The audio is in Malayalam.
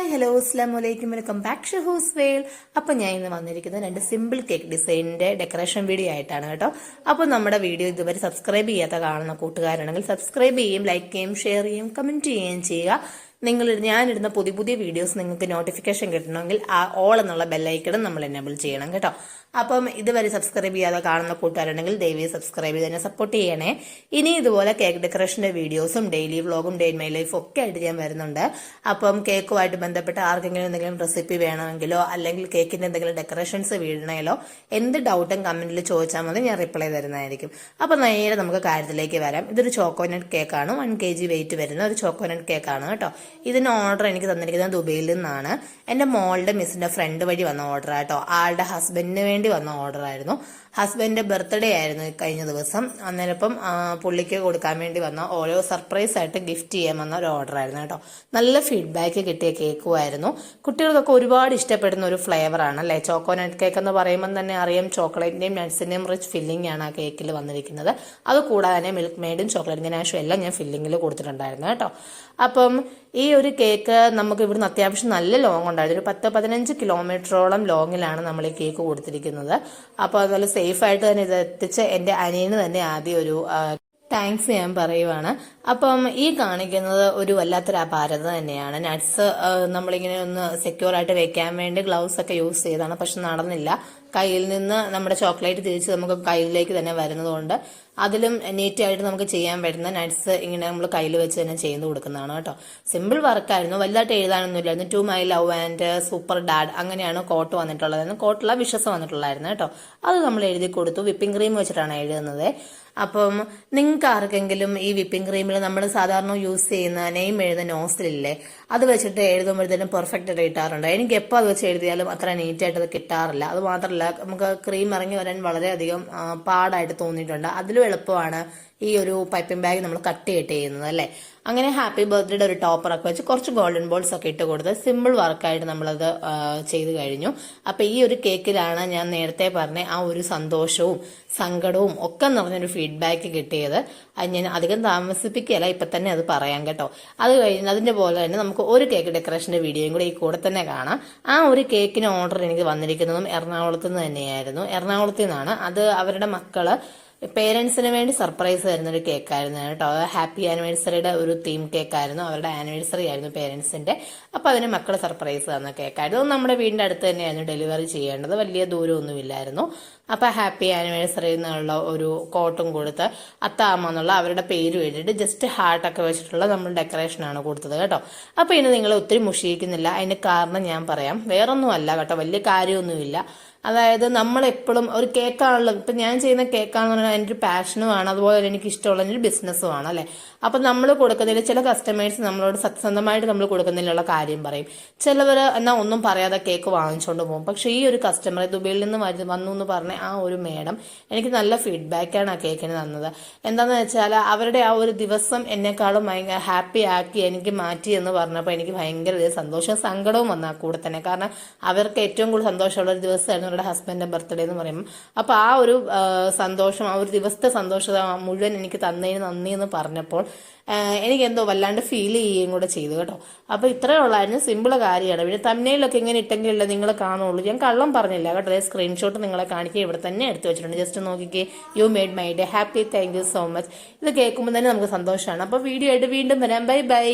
ഹായ് ഹലോ അസ്ലാം വലൈക്കും വെൽക്കം ബാക്ക് ഷു ഹൂസ് വെയിൽ അപ്പം ഞാൻ ഇന്ന് വന്നിരിക്കുന്നത് രണ്ട് സിമ്പിൾ കേക്ക് ഡിസൈനിന്റെ ഡെക്കറേഷൻ വീഡിയോ ആയിട്ടാണ് കേട്ടോ. അപ്പോൾ നമ്മുടെ വീഡിയോ ഇതുവരെ സബ്സ്ക്രൈബ് ചെയ്യാത്ത കാണുന്ന കൂട്ടുകാരാണെങ്കിൽ സബ്സ്ക്രൈബ് ചെയ്യും ലൈക്ക് ചെയ്യും ഷെയർ ചെയ്യും കമന്റ് ചെയ്യുകയും ചെയ്യുക. നിങ്ങൾ ഞാനിടുന്ന പുതിയ പുതിയ വീഡിയോസ് നിങ്ങൾക്ക് നോട്ടിഫിക്കേഷൻ കിട്ടണമെങ്കിൽ ആ ഓൾ എന്നുള്ള ബെല്ലൈക്കണം നമ്മൾ എനേബിൾ ചെയ്യണം കേട്ടോ. അപ്പം ഇതുവരെ സബ്സ്ക്രൈബ് ചെയ്യാതെ കാണുന്ന കൂട്ടുകാരുണ്ടെങ്കിൽ ദയവീ സബ്സ്ക്രൈബ് ചെയ്ത് തന്നെ സപ്പോർട്ട് ചെയ്യണേ. ഇനി ഇതുപോലെ കേക്ക് ഡെക്കറേഷന്റെ വീഡിയോസും ഡെയിലി വ്ളോഗും ഡേ മൈ ലൈഫ് ഒക്കെ ആയിട്ട് ഞാൻ വരുന്നുണ്ട്. അപ്പം കേക്കുമായിട്ട് ബന്ധപ്പെട്ട് ആർക്കെങ്കിലും എന്തെങ്കിലും റെസിപ്പി വേണമെങ്കിലോ അല്ലെങ്കിൽ കേക്കിന്റെ എന്തെങ്കിലും ഡെക്കറേഷൻസ് വീഴണേലോ എന്ത് ഡൗട്ടും കമന്റിൽ ചോദിച്ചാൽ മതി ഞാൻ റിപ്ലൈ തരുന്നതായിരിക്കും. അപ്പം നേരെ നമുക്ക് കാര്യത്തിലേക്ക് വരാം. ഇതൊരു ചോക്കോനട്ട് കേക്കാണ് വൺ കെ വെയിറ്റ് വരുന്ന ഒരു ചോക്കോനട്ട് കേക്കാണ് കേട്ടോ. ഇതിന് ഓർഡർ എനിക്ക് തന്നിരിക്കുന്നത് ദുബൈയിൽ നിന്നാണ്. എന്റെ മോളുടെ മിസ്സിന്റെ ഫ്രണ്ട് വഴി വന്ന ഓർഡർ ആട്ടോ. ആളുടെ ഹസ്ബൻഡിന് വേണ്ടി വന്ന ഓർഡർ ആയിരുന്നു. ഹസ്ബൻഡിന്റെ ബർത്ത്ഡേ ആയിരുന്നു കഴിഞ്ഞ ദിവസം. അന്നേരം ഇപ്പം പുള്ളിക്ക് കൊടുക്കാൻ വേണ്ടി വന്ന ഓരോ സർപ്രൈസ് ആയിട്ട് ഗിഫ്റ്റ് ചെയ്യാൻ വന്ന ഒരു ഓർഡർ ആയിരുന്നു കേട്ടോ. നല്ല ഫീഡ്ബാക്ക് കിട്ടിയ കേക്കുമായിരുന്നു കുട്ടികൾക്കൊക്കെ ഒരുപാട് ഇഷ്ടപ്പെടുന്ന ഒരു ഫ്ലേവർ ആണ് അല്ലേ? ചോക്കോനട്ട് കേക്ക് എന്ന് പറയുമ്പോൾ തന്നെ അറിയാം ചോക്ലേറ്റിന്റെയും നട്സിന്റെയും റിച്ച് ഫില്ലിംഗ് ആണ് ആ കേക്കിൽ വന്നിരിക്കുന്നത്. അത് കൂടാതെ മിൽക്ക് മെയ്ഡും ചോക്ലേറ്റ് ഗനാഷും എല്ലാം ഞാൻ ഫില്ലിങ്ങിൽ കൊടുത്തിട്ടുണ്ടായിരുന്നു കേട്ടോ. അപ്പം ഒരു കേക്ക് നമുക്ക് ഇവിടുന്ന് അത്യാവശ്യം നല്ല ലോങ് ഉണ്ടായിരുന്നു. ഒരു പത്ത് പതിനഞ്ച് കിലോമീറ്ററോളം ലോങ്ങിലാണ് നമ്മൾ ഈ കേക്ക് കൊടുത്തിരിക്കുന്നത്. അപ്പോൾ അതുപോലെ സേഫ് ആയിട്ട് തന്നെ ഇത് എത്തിച്ച് എന്റെ അനിയന് തന്നെ ആദ്യം ഒരു താങ്ക്സ് ഞാൻ പറയുവാണ്. അപ്പം ഈ കാണിക്കുന്നത് ഒരു വല്ലാത്തൊരു അപാരത തന്നെയാണ്. നട്ട്സ് നമ്മളിങ്ങനെ ഒന്ന് സെക്യൂർ ആയിട്ട് വെക്കാൻ വേണ്ടി ഗ്ലൗസ് ഒക്കെ യൂസ് ചെയ്താണ് പക്ഷെ നടന്നില്ല. കയ്യിൽ നിന്ന് നമ്മുടെ ചോക്ലേറ്റ് തിരിച്ച് നമുക്ക് കയ്യിലേക്ക് തന്നെ വരുന്നതുകൊണ്ട് അതിലും നീറ്റ് ആയിട്ട് നമുക്ക് ചെയ്യാൻ പറ്റുന്ന നട്ട്സ് ഇങ്ങനെ നമ്മൾ കയ്യിൽ വെച്ച് തന്നെ ചെയ്ത് കൊടുക്കുന്നതാണ് കേട്ടോ. സിമ്പിൾ വർക്കായിരുന്നു വലുതായിട്ട് എഴുതാനൊന്നും ഇല്ലായിരുന്നു to my love and super dad അങ്ങനെയാണ് കോട്ട് വന്നിട്ടുള്ളത്. കോട്ടുള്ള വിഷസ് വന്നിട്ടുള്ളായിരുന്നു കേട്ടോ. അത് നമ്മൾ എഴുതി കൊടുത്തു. വിപ്പിംഗ് ക്രീം വെച്ചിട്ടാണ് എഴുതുന്നത്. അപ്പം നിങ്ങൾക്ക് ആർക്കെങ്കിലും ഈ വിപ്പിംഗ് ക്രീമിൽ നമ്മൾ സാധാരണ യൂസ് ചെയ്യുന്ന നെയിം എഴുതുന്ന നോസിലില്ലേ അത് വെച്ചിട്ട് എഴുതുമ്പോഴത്തേനും പെർഫെക്റ്റ് ആയിട്ട് കിട്ടാറുണ്ട്? എനിക്ക് എപ്പോൾ അത് വെച്ച് എഴുതിയാലും അത്ര നീറ്റായിട്ട് അത് കിട്ടാറില്ല. അത് മാത്രമല്ല നമുക്ക് ക്രീം ഇറങ്ങി വരാൻ വളരെയധികം പാടായിട്ട് തോന്നിയിട്ടുണ്ട്. അതിലും എളുപ്പമാണ്. ഈ ഒരു പൈപ്പിംഗ് ബാഗ് നമ്മൾ കട്ട് ചെയ്തിട്ട് ചെയ്യുന്നത് അല്ലേ? അങ്ങനെ ഹാപ്പി ബർത്ത്ഡേയുടെ ഒരു ടോപ്പർ ഒക്കെ വെച്ച് കുറച്ച് ഗോൾഡൻ ബോൾസ് ഒക്കെ ഇട്ട് കൊടുത്ത് സിമ്പിൾ വർക്കായിട്ട് നമ്മളത് ചെയ്ത് കഴിഞ്ഞു. അപ്പൊ ഈ ഒരു കേക്കിലാണ് ഞാൻ നേരത്തെ പറഞ്ഞ ആ ഒരു സന്തോഷവും സങ്കടവും ഒക്കെ നിറഞ്ഞൊരു ഫീഡ്ബാക്ക് കിട്ടിയത്. അത് ഞാൻ അധികം താമസിപ്പിക്കുകയല്ല ഇപ്പൊ തന്നെ അത് പറയാം കേട്ടോ. അത് കഴിഞ്ഞ് അതിന്റെ പോലെ തന്നെ നമുക്ക് ഒരു കേക്ക് ഡെക്കറേഷന്റെ വീഡിയോയും കൂടെ ഈ കൂടെ തന്നെ കാണാം. ആ ഒരു കേക്കിന് ഓർഡർ എനിക്ക് വന്നിരിക്കുന്നതും എറണാകുളത്ത് നിന്ന് തന്നെയായിരുന്നു. എറണാകുളത്തു നിന്നാണ് അത് അവരുടെ മക്കൾ പേരൻസിന് വേണ്ടി സർപ്രൈസ് തരുന്ന ഒരു കേക്കായിരുന്നു കേട്ടോ. ഹാപ്പി ആനിവേഴ്സറിയുടെ ഒരു തീം കേക്കായിരുന്നു അവരുടെ ആനിവേഴ്സറി ആയിരുന്നു പേരൻസിന്റെ. അപ്പൊ അതിന് മക്കൾ സർപ്രൈസ് തന്ന കേക്കായിരുന്നു. നമ്മുടെ വീടിന്റെ അടുത്ത് തന്നെയായിരുന്നു ഡെലിവറി ചെയ്യേണ്ടത്. വലിയ ദൂരമൊന്നുമില്ലായിരുന്നു അപ്പൊ ഹാപ്പി ആനിവേഴ്സറി എന്നുള്ള ഒരു കോട്ടും കൊടുത്ത് അത്താമ്മ എന്നുള്ള അവരുടെ പേര് എഴുതിയിട്ട് ജസ്റ്റ് ഹാർട്ടൊക്കെ വെച്ചിട്ടുള്ള നമ്മൾ ഡെക്കറേഷൻ ആണ് കൊടുത്തത് കേട്ടോ. അപ്പൊ ഇനി നിങ്ങൾ ഒത്തിരി മുഷിയിക്കുന്നില്ല. അതിന് കാരണം ഞാൻ പറയാം. വേറൊന്നും അല്ല കേട്ടോ. വലിയ കാര്യമൊന്നുമില്ല. അതായത് നമ്മളെപ്പോഴും ഒരു കേക്കാണല്ലോ. ഇപ്പം ഞാൻ ചെയ്യുന്ന കേക്കാണെന്ന് പറഞ്ഞാൽ എന്റെ ഒരു പാഷനുമാണ്. അതുപോലെ തന്നെ എനിക്ക് ഇഷ്ടമുള്ള ഒരു ബിസിനസ്സുമാണ് അല്ലേ? അപ്പം നമ്മൾ കൊടുക്കുന്നതിൽ ചില കസ്റ്റമേഴ്സ് നമ്മളോട് സത്യസന്ധമായിട്ട് നമ്മൾ കൊടുക്കുന്നതിലുള്ള കാര്യം പറയും. ചിലവർ എന്നാൽ ഒന്നും പറയാതെ കേക്ക് വാങ്ങിച്ചുകൊണ്ട് പോകും. പക്ഷേ ഈ ഒരു കസ്റ്റമർ ദുബൈയിൽ നിന്ന് വന്നു എന്ന് പറഞ്ഞ ആ ഒരു മേഡം എനിക്ക് നല്ല ഫീഡ്ബാക്കാണ് ആ കേക്കിന് തന്നത്. എന്താണെന്ന് വെച്ചാൽ അവരുടെ ആ ഒരു ദിവസം എന്നെക്കാളും ഭയങ്കര ഹാപ്പി ആക്കി എനിക്ക് മാറ്റി എന്ന് പറഞ്ഞപ്പോൾ എനിക്ക് ഭയങ്കര സന്തോഷവും സങ്കടവും വന്നാൽ കൂടെ തന്നെ. കാരണം അവർക്ക് ഏറ്റവും കൂടുതൽ സന്തോഷമുള്ള ഒരു ദിവസമായിരുന്നു അവരുടെ ഹസ്ബൻഡിന്റെ ബർത്ത്ഡേ എന്ന് പറയുമ്പോൾ അപ്പൊ ആ ഒരു സന്തോഷം ആ ഒരു ദിവസത്തെ സന്തോഷത മുഴുവൻ എനിക്ക് തന്നതിന് നന്ദി എന്ന് പറഞ്ഞപ്പോൾ എനിക്ക് എന്തോ വല്ലാണ്ട് ഫീൽ ചെയ്യുകയും കൂടെ ചെയ്തു കേട്ടോ. അപ്പൊ ഇത്രയേ ഉള്ളായിരുന്നു സിമ്പിൾ കാര്യമാണ് പിന്നെ തമ്മിലൊക്കെ ഇങ്ങനെ ഇട്ടെങ്കിലല്ലേ നിങ്ങൾ കാണുള്ളൂ. ഞാൻ കള്ളം പറഞ്ഞില്ല കേട്ടോ. സ്ക്രീൻഷോട്ട് നിങ്ങളെ കാണിക്കുക. ഇവിടെ തന്നെ എടുത്തു വെച്ചിട്ടുണ്ട്. ജസ്റ്റ് നോക്കിക്കേ. You made my day happy thank you so much ഇത് കേൾക്കുമ്പോൾ തന്നെ നമുക്ക് സന്തോഷമാണ് അപ്പൊ വീഡിയോ ആയിട്ട് വീണ്ടും വരാം. Bye bye